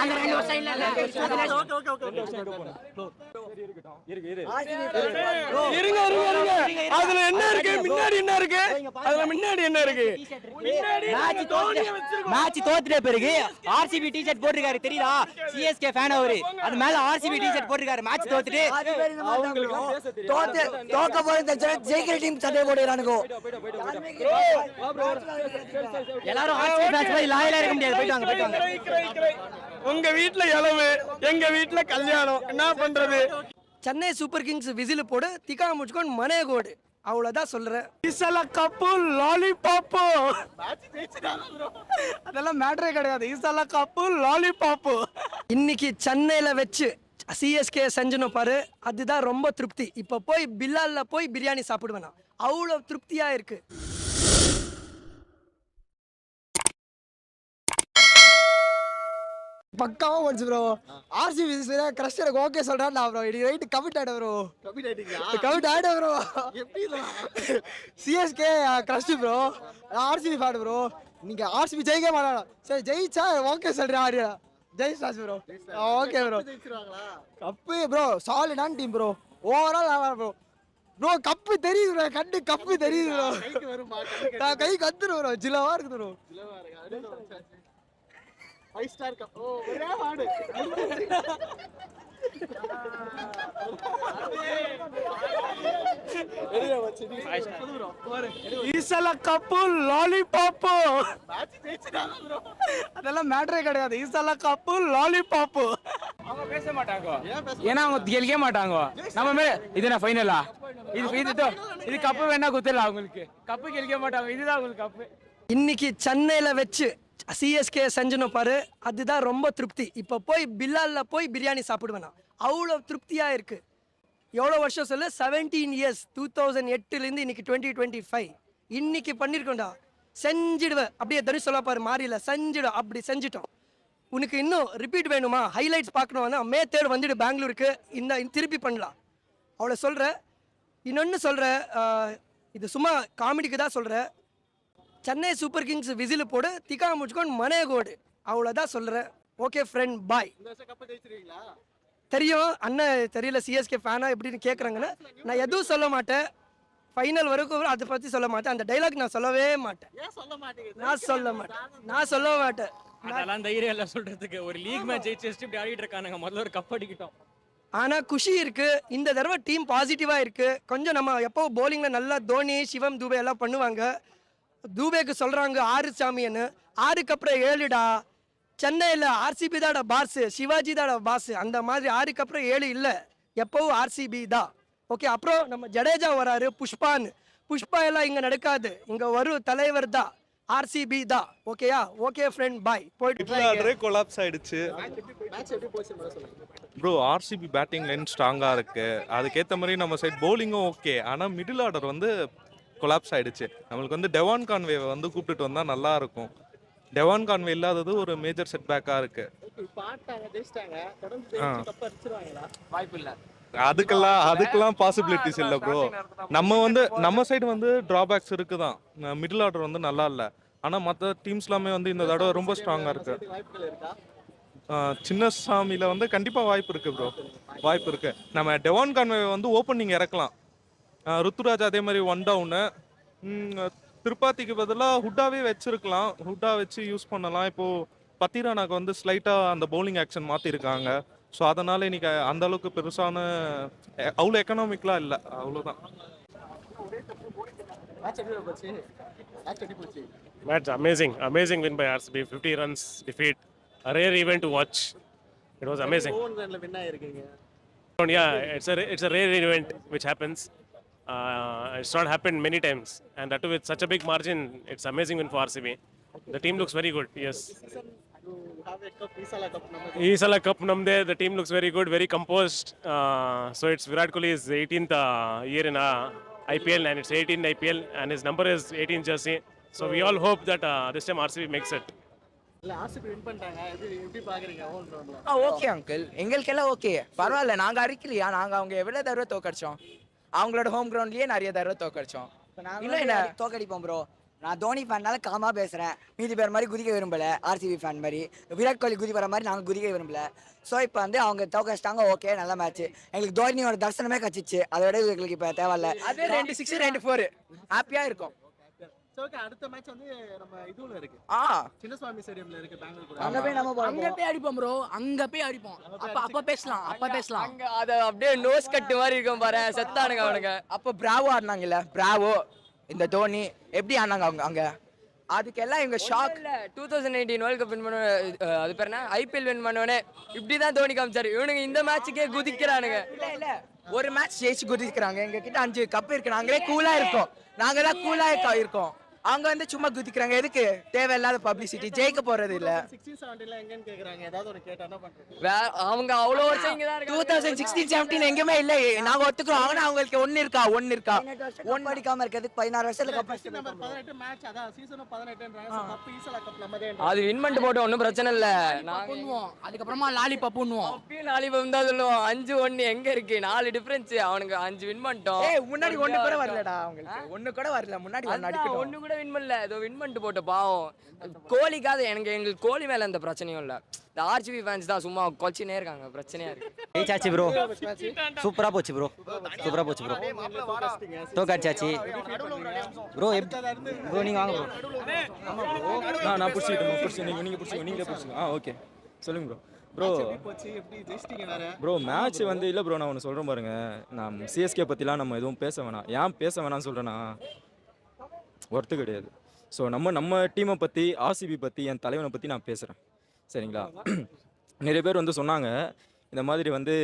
அந்த ரெண்டு வருஷம் இல்ல, அதுல என்ன இருக்கு? முன்னாடி என்ன இருக்கு? அதுல முன்னாடி என்ன இருக்கு? மேட்ச் தோத்து மேட்ச் தோத்துட்ட பிறகு ஆர்சிபி டி-ஷர்ட் போட்டிருக்காரு. தெரியுதா? சிஎஸ்கே ஃபேன் அவரு. அது மேல ஆர்சிபி டி-ஷர்ட் போட்டிருக்காரு. மேட்ச் தோத்துட்டு தோத்து தோக்க போற ஜெயிக்கிற டீம் சண்டை போடுறானுங்கோ எல்லாரும் ஆர்சிபி மேட்ச் போய் லாயலா இருக்க முடியாது. போயிட்டு வாங்க போயிட்டு வாங்க. உங்க வீட்ல இளவு எங்க வீட்ல கல்யாணம். என்ன பண்றது? சென்னை சூப்பர் கிங்ஸ் விசில் போடு திக்கா முச்சுக்கோன் மனே கோடு. அவ்வளவுதான் சொல்றேன். இசல கப்பு லாலிபாப்பு. அதெல்லாம் மேட்டரே கிடையாது. இசல கப்பு லாலிபாப்பு. இன்னைக்கு சென்னையில வச்சு சிஎஸ்கே செஞ்சணும் பாரு அதுதான் ரொம்ப திருப்தி. இப்போ போய் பில்லால்ல போய் பிரியாணி சாப்பிடுவேன். நான் அவ்வளோ திருப்தியா இருக்கு. பக்காவா போச்சு ப்ரோ ஆர்சிபி கிரஷ் எனக்கு ஓகே சொல்றேன் ப்ரோ இது ரைட் கமிட் ஆயிடு ப்ரோ கமிட் ஆயிடு bro CSK crush bro RCB fan bro நீங்க ஆர்சிபி ஜெயிக்க மாட்டாங்க சரி ஜெயிச்சா ஓகே சொல்றேன் ஆடியா ஜெயிச்சாச்சு bro okay bro cup bro சாலிடான team bro overall bro bro cup தெரியுது ப்ரோ கண்டு கப்பு தெரியுது ப்ரோ கை கத்துரு ப்ரோ ஜிலவா இருக்குது ப்ரோ இசல கப்பு லாலிபாப்பு அதெல்லாம் மேட்டரே கிடையாது. இசல கப்பு லாலிபாப்பு அவங்க பேச மாட்டாங்க. ஏன்னா அவங்க கேட்க மாட்டாங்க. நம்ம மேல இது என்ன ஃபைனலா இது இது கப்பு வேணா குத்தல அவங்களுக்கு. கப்பு கேட்க மாட்டாங்க. இதுதான் அவங்களுக்கு கப்பு. இன்னைக்கு சென்னையில வச்சு சிஎஸ்கே செஞ்சணும் பாரு அதுதான் ரொம்ப திருப்தி. இப்போ போய் பில்லால்ல போய் பிரியாணி சாப்பிடுவேன்? நான் அவ்வளோ திருப்தியாக இருக்குது எவ்வளோ வருஷம் சொல்லு? செவன்டீன் இயர்ஸ் டூ தௌசண்ட் எட்டுலேருந்து இன்னைக்கு டுவெண்ட்டி டுவெண்ட்டி ஃபைவ் இன்றைக்கி பண்ணியிருக்கோம்டா செஞ்சிடுவேன் அப்படியே தனுஷ் சொல்ல பாரு மாறியில் செஞ்சிடும் அப்படி செஞ்சிட்டோம். உனக்கு இன்னும் ரிப்பீட் வேணுமா? ஹைலைட்ஸ் பார்க்கணும்னா மே தேர்ட் வந்துட்டு பெங்களூருக்கு. இந்த திருப்பி பண்ணலாம். அவ்வளோ சொல்கிறேன் இன்னொன்று சொல்கிறேன் இது சும்மா காமெடிக்கு தான் சொல்கிறேன் சென்னை சூப்பர் கிங்ஸ் விசில் போடு திக்கா முச்சுக்கோன் மனே கோடு. அவ்வளோதான் சொல்கிறேன் ஓகே ஃப்ரெண்ட் பாய் தெரியும் அண்ணன் தெரியல சிஎஸ்கே ஃபேனா எப்படின்னு கேட்குறாங்கன்னு நான் எதுவும் சொல்ல மாட்டேன். ஃபைனல் வரைக்கும் அதை பற்றி சொல்ல மாட்டேன். அந்த டைலாக் நான் சொல்லவே மாட்டேன். நான் சொல்ல மாட்டேன். நான் சொல்ல மாட்டேன். அதெல்லாம் தைரியம் இல்லை சொல்றதுக்கு. ஒரு லீக் மேட்ச் ஜெயிச்சு இப்படி ஆடிட்டு இருக்கானுங்க. முதல்ல ஒரு கப் அடிக்கிட்டோம். ஆனால் குஷி இருக்கு. இந்த தடவை டீம் பாசிட்டிவாக இருக்கு. கொஞ்சம் நம்ம எப்போ போலிங்கில் நல்லா தோனி சிவம் தூபே எல்லாம் பண்ணுவாங்க. தூபேக்கு சொல்கிறாங்க ஆறு சாமின்னு. ஆறுக்கு அப்புறம் ஏழுடா. சென்னையில் ஆர்சிபி தாட பாஸ் சிவாஜி தாட பாஸ் அந்த மாதிரி ஆறுக்கு அப்புறம் ஏழு இல்லை. எப்போவும் ஆர்சிபி தான். ஓகே அப்புறம் நம்ம ஜடேஜா வராரு புஷ்பான்னு புஷ்பா எல்லாம் இங்கே நடக்காது. இங்கே வரும் தலைவர் தான். ஆர்சிபி தான். ஓகேயா ஓகே ஃப்ரெண்ட் பாய் போயிட்டு கொலாப்ஸ் ஆயிடுச்சு. ப்ரோ ஆர்சிபி பேட்டிங் லைன் ஸ்ட்ராங்காக இருக்கு. அதுக்கேற்ற மாதிரி நம்ம சைட் பவுலிங்கும் ஓகே ஆனால் மிடில் ஆர்டர் வந்து கொலாப்ஸ் ஆயிடுச்சு. நம்மளுக்கு வந்து டெவான் கான்வேவை வந்து கூப்பிட்டுட்டு வந்தால் நல்லா இருக்கும். டெவான் கான்வே இல்லாதது ஒரு மேஜர் செட்பேக்காக இருக்கு. அதுக்கெல்லாம் அதுக்கெல்லாம் பாசிபிலிட்டிஸ் இல்லை ப்ரோ நம்ம வந்து நம்ம சைடு வந்து டிராபேக்ஸ் இருக்கு தான் மிடில் ஆர்டர் வந்து நல்லா இல்லை. ஆனால் மற்ற டீம்ஸ் எல்லாமே வந்து இந்த தடவை ரொம்ப ஸ்ட்ராங்காக இருக்கு. சின்ன சாமியில் வந்து கண்டிப்பாக வாய்ப்பு இருக்கு ப்ரோ வாய்ப்பு இருக்கு. நம்ம டெவான் கான்வே வந்து ஓப்பனிங் இறக்கலாம். ருத்துராஜ் அதே மாதிரி ஒன் டவுனு திருப்பாத்திக்கு பதிலாக ஹுட்டாவே வச்சிருக்கலாம். ஹுட்டா வச்சு யூஸ் பண்ணலாம். இப்போது பத்திரானாக்கு வந்து ஸ்லைட்டாக அந்த பவுலிங் ஆக்ஷன் மாற்றிருக்காங்க ஸோ அதனால இன்னைக்கு அந்த அளவுக்கு பெருசான அவ்வளோ எக்கனாமிக்கலாக இல்லை. அவ்வளோதான் Match amazing, amazing win by RCB. 50 runs defeat, a rare event to watch. It was amazing. Yeah, it's a it's a rare event which happens. Uh, it's not happened many times, and that too with such a big margin. It's amazing win for RCB. The team looks very good. Yes. Isala Cup namde. The team looks very good, very composed. Uh, so it's Virat Kohli's 18th uh, year in uh, IPL, and it's 18th IPL, and his number is 18 jersey. So we all hope that uh, this time RCB makes it. ஆ okay uncle எங்களுக்கெல்லாம் okay பரவாயில்ல நாங்கள் அடிக்கலையா நாங்கள் அவங்க எவ்வளோ தடவை தோக்கடிச்சோம் அவங்களோட home கிரவுண்ட்லேயே நிறைய தடவை தோக்கடிச்சோம். இல்லை இல்லை. தோக்கடிப்போம் ப்ரோ நான் தோனி ஃபேன்னால காமா பேசுறேன். மீதி பேர் மாதிரி குதிக்க விரும்பல. ஆர்சிபி ஃபேன் மாதிரி. விராட் கோலி குதி வர மாதிரி நாங்கள் குதிக்க விரும்பல. ஸோ இப்போ வந்து அவங்க தோக்க வச்சிட்டாங்க ஓகே நல்ல மேட்ச் எங்களுக்கு தோனியோட தரிசனமே கச்சிச்சு. அதை விட எங்களுக்கு இப்போ தேவையில்ல. அது ரெண்டு சிக்ஸ் ரெண்டு ஃபோர் ஹாப்பியாக இருக்கும். ஓகே அடுத்த மேட்ச் வந்து நம்ம இதுல இருக்கு. ஆ. சின்னசுவாமி ஸ்டேடியம்ல இருக்கு பெங்களூர் அங்கே போய் நம்ம அங்க போய் அடிப்போம் ப்ரோ அங்க போய் அடிப்போம். அப்ப அப்ப பேசலாம் அப்ப பேசலாம். அங்க அது அப்படியே நோஸ் மாதிரி இருக்கும் பாரு. செத்தானுங்க அவனுங்க. அப்போ பிராவோ ஆடினாங்கல்ல? பிராவோ இந்த தோனி. எப்படி ஆடினாங்க அவங்க அங்க? அதுக்கெல்லாம் இவங்க shock two thousand eighteen world cup win பண்ண அது பேர் என்ன? ஐபிஎல் வின் பண்ணவனே இப்படி தான் தோனி காமிச்சாரு. இவனுங்க இந்த மேட்சுக்கே குதிக்கிறானுங்க. இல்ல இல்ல ஒரு மேட்ச் ஜெயிச்சு குதிக்கிறாங்க. எங்க கிட்ட அஞ்சு கப் இருக்கு. நாங்களே கூலா இருக்கோம். நாங்க தான் கூலா இருக்கோம். அவங்க வந்து சும்மா குதிக்கிறாங்க. எதுக்கு? தேவையில்லாத பப்ளிசிட்டி ஜெயிக்க போறது இல்ல. சிக்ஸ்டீன் செவன்டீன்ல எங்கன்னு கேக்குறாங்க. ஏதாவது ஒரு கேட்டா என்ன பண்றது? வே- அவங்க அவ்வளோ வருஷம் இங்க தான் டூ தௌசண்ட் சிக்ஸ்டீன் செவன்டீன் எங்கேயுமே இல்ல. நாங்க ஒத்துக்கிறோம். ஆனா அவங்களுக்கு ஒண்ணு இருக்கா? ஒண்ணு இருக்கா? ஒன்னு. அடிக்காம இருக்கிறதுக்கு பதினாறு வருஷத்துல நம்பர் பதினெட்டு மேட்ச் அதான் சீசனும் பதினெட்டுன்றாங்க. கப் ஈசலா கப் நம்மதே அது வின் பண்ணிட்டு போட்டோம் ஒன்றும் பிரச்சனை இல்ல. பண்ணுவோம் அதுக்கப்புறமா லாலிபாப் பண்ணுவோம் அப்பயும் லாலிபாப் தான் சொல்லுவோம். அஞ்சு ஒன்னு எங்க இருக்கு? நாலு டிஃபரன்ஸ் அவனுங்க அஞ்சு வின் பண்ணிட்டோம். ஏய் முன்னாடி ஒண்ணு கூட வரலடா அவங்களுக்கு. ஒண்ணு கூட வரல. முன்னாடி அடிக்கணும் ஒண்ணு கூட வின் பண்ணல ஏதோ வின் பண்ணிட்டு போட்ட பாவம். கோலிக்காவது எனக்கு எங்களுக்கு கோலி மேல எந்த பிரச்சனையும் இல்ல. இந்த ஆர்ஜிபி ஃபேன்ஸ் தான் சும்மா கொச்சினே இருக்காங்க. பிரச்சனையா இருக்கு. ஜெயிச்சாச்சு ப்ரோ சூப்பரா போச்சு ப்ரோ சூப்பரா போச்சு ப்ரோ தோக்காச்சாச்சு ப்ரோ ப்ரோ நீங்க வாங்க ப்ரோ நான் நான் பிடிச்சிக்கிட்டேன் பிடிச்சி நீங்கள் நீங்கள் பிடிச்சி நீங்களே பிடிச்சிங்க ஆ ஓகே. சொல்லுங்க ப்ரோ ப்ரோ போச்சு? எப்படி ஜெயிச்சிட்டீங்க வேற? ப்ரோ மேட்ச் வந்து இல்லை ப்ரோ நான் ஒன்று சொல்கிறேன் பாருங்க. நான் சிஎஸ்கே பற்றிலாம் நம்ம எதுவும் பேச வேணாம். ஏன் பேச வேணாம்னு சொல்கிறேன்னா ஒர்த்து கிடையாது. ஸோ நம்ம நம்ம டீமை பற்றி ஆர்சிபி பற்றி என் தலைவனை பற்றி நான் பேசுகிறேன் சரிங்களா? நிறைய பேர் வந்து சொன்னாங்க இந்த மாதிரி வந்து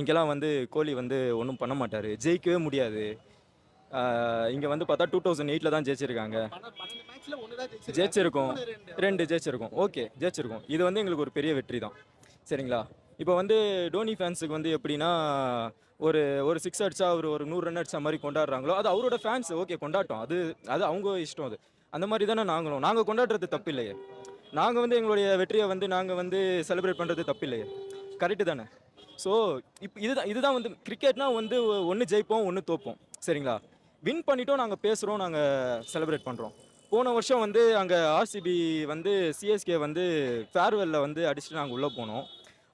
இங்கெல்லாம் வந்து கோலி வந்து ஒன்றும் பண்ண மாட்டார். ஜெயிக்கவே முடியாது. இங்கே வந்து பார்த்தா டூ தௌசண்ட் எயிட்டில் தான் ஜெயிச்சிருக்காங்க. ஜெயிச்சிருக்கோம். ரெண்டு. ரெண்டு ஜெயிச்சிருக்கோம். ஓகே ஜெயிச்சிருக்கோம். இது வந்து எங்களுக்கு ஒரு பெரிய வெற்றி தான். சரிங்களா? இப்போ வந்து டோனி ஃபேன்ஸுக்கு வந்து எப்படின்னா ஒரு ஒரு சிக்ஸ் அடிச்சா அவர் ஒரு நூறு ரன் அடிச்சா மாதிரி கொண்டாடுறாங்களோ அது அவரோட ஃபேன்ஸ் ஓகே கொண்டாட்டம். அது அது அவங்க இஷ்டம் அது. அந்த மாதிரி தானே நாங்களும். நாங்கள் கொண்டாடுறது தப்பு இல்லையே நாங்கள் வந்து எங்களுடைய வெற்றியை வந்து நாங்கள் வந்து செலிப்ரேட் பண்ணுறது தப்பு இல்லையே கரெக்டு தானே? ஸோ இப்போ இதுதான் இதுதான் வந்து கிரிக்கெட்னா வந்து ஒன்று ஜெயிப்போம் ஒன்று தோப்போம். சரிங்களா? வின் பண்ணிட்டோம் நாங்கள் பேசுகிறோம் நாங்கள் செலிப்ரேட் பண்ணுறோம் போன வருஷம் வந்து அங்கே ஆர்சிபி வந்து சிஎஸ்கே வந்து ஃபேர்வெல்ல வந்து அடிச்சுட்டு நாங்கள் உள்ளே போனோம்.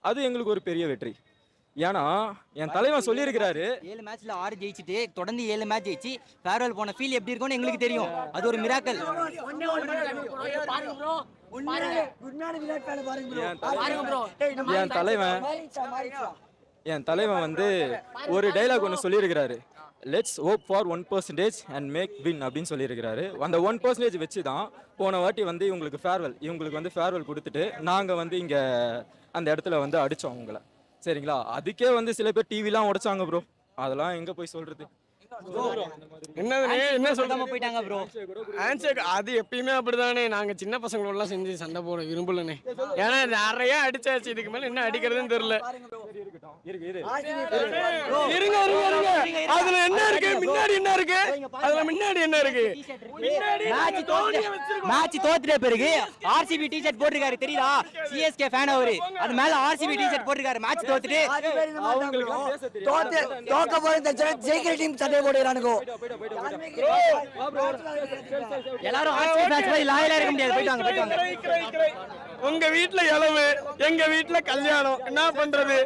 அது எங்களுக்கு ஒரு பெரிய வெற்றி. ஏன்னா என் தலைவன் சொல்லியிருக்கிறாரு. ஏழு மேட்ச்ல ஆறு ஜெயிச்சுட்டு தொடர்ந்து ஏழு மேட்ச் ஜெயிச்சு ஃபேர்வெல் போன ஃபீல் எப்படி இருக்கும்னு எங்களுக்கு தெரியும். அது ஒரு மிராக்கல் என் தலை- என் தலைவன் என் தலைவன் வந்து ஒரு டைலாக் ஒன்று சொல்லியிருக்கிறாரு. Let's hope for one percentage and make win அப்படின்னு சொல்லியிருக்கிறாரு. அந்த ஒன் பர்சன்டேஜ் வச்சு தான் போன வாட்டி வந்து இவங்களுக்கு ஃபேர்வெல் இவங்களுக்கு வந்து ஃபேர்வெல் கொடுத்துட்டு நாங்கள் வந்து இங்கே அந்த இடத்துல வந்து அடித்தோம் அவங்கள சரிங்களா? அதுக்கே வந்து சில பேர் டிவிலாம் உடைச்சாங்க ப்ரோ அதெல்லாம் எங்கே போய் சொல்கிறது என்னதுண்ணே என்ன சொல்லாம சொல்றாம போயிட்டாங்க ப்ரோ ஆன்சர் அது எப்பயுமே அப்படிதானே. நாங்க சின்ன பசங்களோடலாம் செஞ்சு சண்டை போட விரும்பலண்ணே ஏன்னா நிறைய அடிச்சாச்சு. இதுக்கு மேல என்ன அடிக்கிறதுன்னு தெரியல. இருங்க இருங்க இருங்க அதுல என்ன இருக்கு? முன்னாடி என்ன இருக்கு? அதுல முன்னாடி என்ன இருக்கு? மேட்ச் தோத்து மேட்ச் தோத்துட்ட பிறகு ஆர்சிபி டி-ஷர்ட் போட்டிருக்காரு தெரியுதா? சிஎஸ்கே ஃபேன் அவரு. அது மேல ஆர்சிபி டி-ஷர்ட் போட்டிருக்காரு. மேட்ச் தோத்துட்டு தோத்து தோக்க போது ஜெயிக்கிற டீம் சண்டை போடுறானுங்க. எல்லாரும் ஆர்சிபி ஃபேன்ஸ் மாதிரி லாயலா இருக்க முடியாது போயிட்டு வாங்க போயிட்டு வாங்க உங்க வீட்ல இளவு எங்க வீட்ல கல்யாணம். என்ன பண்றது?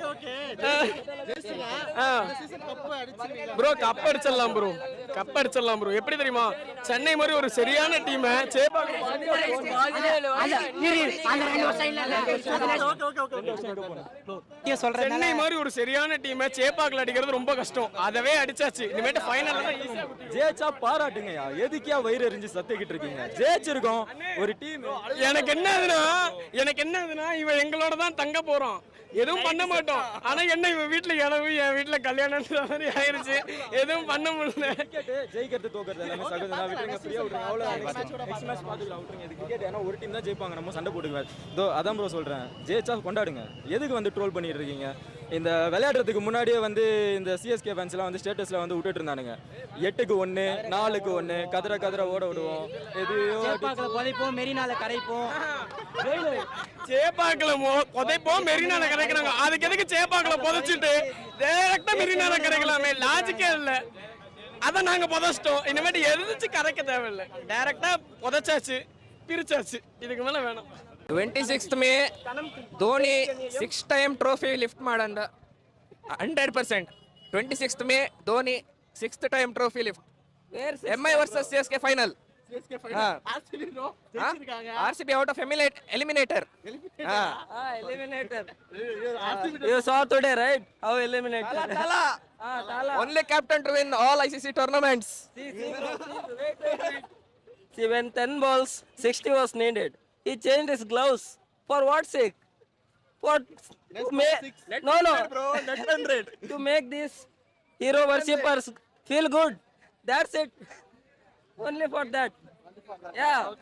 ப்ரோ கப் அடிச்சிடலாம் ப்ரோ கப் அடிச்சிடலாம் ப்ரோ எப்படி தெரியுமா சென்னை மாதிரி ஒரு சரியான டீமை சேப்பாக்கம் சொல்றேன் சென்னை மாதிரி ஒரு சரியான டீமை சேப்பாக்கில் அடிக்கிறது ரொம்ப கஷ்டம் அதவே அடிச்சாச்சு இனிமேட்டு ஃபைனல் ஜெயிச்சா பாராட்டுங்கய்யா எதுக்கியா வயிறு எரிஞ்சு சத்திக்கிட்டு இருக்கீங்க ஜெயிச்சிருக்கோம் ஒரு டீம் எனக்கு என்ன ஆகுதுன்னா எனக்கு என்ன ஆகுதுன்னா இவன் எங்களோட தான் தங்க போறோம் எதுவும் பண்ண மாட்டோம் ஆனா என்ன இவன் வீட்டுல இளவு என் வீட்டுல கல்யாணம்ன்ற மாதிரி ஆயிருச்சு எதுவும் பண்ண முடியல ஜெயிக்கிறது தோக்கிறது எல்லாமே சகஜம் தான். விட்டுருங்க ஃப்ரீயா விட்டுருங்க. அவ்வளோ நெக்ஸ்ட் மேட்ச் பார்த்துக்கலாம் விட்டுருங்க. இது கிரிக்கெட் ஏன்னா ஒரு டீம் தான் ஜெயிப்பாங்க. நம்ம சண்டை போட்டுக்குவேன் இதோ அதான் ப்ரோ சொல்றேன். ஜெயிச்சா கொண்டாடுங்க. எதுக்கு வந்து ட்ரோல் பண்ணிட்டு இருக்கீங்க? இந்த விளையாடுறதுக்கு முன்னாடியே வந்து இந்த சிஎஸ்கே ஃபேன்ஸ்லாம் வந்து ஸ்டேட்டஸ்ல வந்து விட்டுட்டு இருந்தானுங்க. எட்டுக்கு ஒன்று நாலுக்கு ஒன்று கதற கதற ஓட விடுவோம். எதையோ புதைப்போம் மெரினால கரைப்போம். சேப்பாக்கில் புதைப்போம் மெரினால கரைக்கிறாங்க. அதுக்கு எதுக்கு சேப்பாக்கில் புதைச்சிட்டு டேரக்டா மெரினால கரைக்கலாமே? லாஜிக்கே இல்ல. அதை நாங்க புதைச்சிட்டோம் இனிமேட்டு எதிர்த்து கரைக்க தேவையில்லை டைரக்டா புதைச்சாச்சு பிரிச்சாச்சு இதுக்கு மேல வேணும் twenty sixth May Dhoni six time trophy lift ಮಾಡಂದ hundred percent twenty sixth May Dhoni sixth time trophy lift M I versus C S K final RCP, out of eliminator. Eliminator. You saw today, right? How eliminator. Ah, tala. Only captain to win all ICC tournaments. He when 10 balls, 60 was needed. He changed his gloves. For what sake? For... No, no. To make this hero worshippers feel good. That's it. Only for that. Yeah.